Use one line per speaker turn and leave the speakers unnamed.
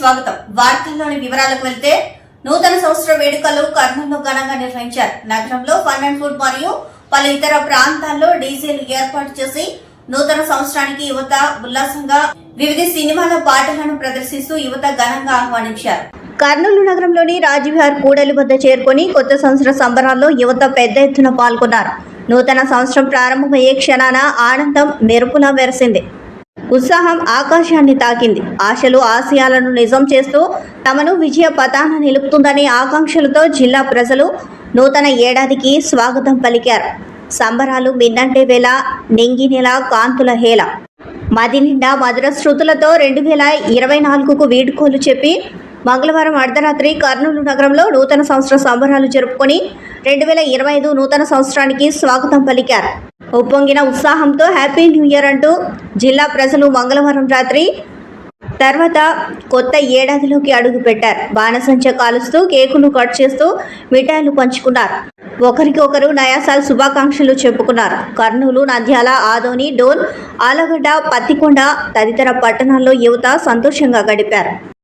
స్వాగతం. వార్తల్లోని వివరాలకు వెళ్తే నూతన సంవత్సర వేడుకలు కర్నూలు ఘనంగా నిర్వహించారు. నగరంలో ఫన్ అండ్ ఫుడ్ మరియు పలు ఇతర ప్రాంతాల్లో డీజేలు ఏర్పాటు చేసి నూతన సంవత్సరానికి యువత ఉల్లాసంగా వివిధ సినిమాల పాటలను ప్రదర్శిస్తూ యువత ఘనంగా ఆహ్వానించారు. కర్నూలు నగరంలోని రాజవిహార్ కూడలి వద్ద చేరుకొని కొత్త సంవత్సర సంబరాల్లో యువత పెద్ద ఎత్తున పాల్గొన్నారు. నూతన సంవత్సరం ప్రారంభమయ్యే క్షణాన ఆనందం మెరుపులా వెరసింది ఉత్సాహం ఆకాశాన్ని తాకింది. ఆశలు ఆశయాలను నిజం చేస్తూ తమను విజయ పతాన నిలుపుతుందనే ఆకాంక్షలతో జిల్లా ప్రజలు నూతన ఏడాదికి స్వాగతం పలికారు. సంబరాలు మిన్నంటే వేళ నింగి నెల కాంతుల హేళ. మది నిండా మధుర శృతులతో రెండు వేల ఇరవై నాలుగుకు వీడ్కోలు చెప్పి మంగళవారం అర్ధరాత్రి కర్నూలు నగరంలో నూతన సంవత్సర సంబరాలు జరుపుకొని రెండు వేల ఇరవై ఐదు నూతన సంవత్సరానికి స్వాగతం పలికారు. ఉప్పొంగిన ఉత్సాహంతో హ్యాపీ న్యూ ఇయర్ అంటూ జిల్లా ప్రజలు మంగళవారం రాత్రి తర్వాత కొత్త ఏడాదిలోకి అడుగు పెట్టారు. బాణసంచ కాలుస్తూ కేకులు కట్ చేస్తూ మిఠాయిలు పంచుకున్నారు. ఒకరికి ఒకరు నయాసాలు శుభాకాంక్షలు చెప్పుకున్నారు. కర్నూలు నంద్యాల ఆదోని డోన్ ఆలగడ్డ పత్తికొండ తదితర పట్టణాల్లో యువత సంతోషంగా గడిపారు.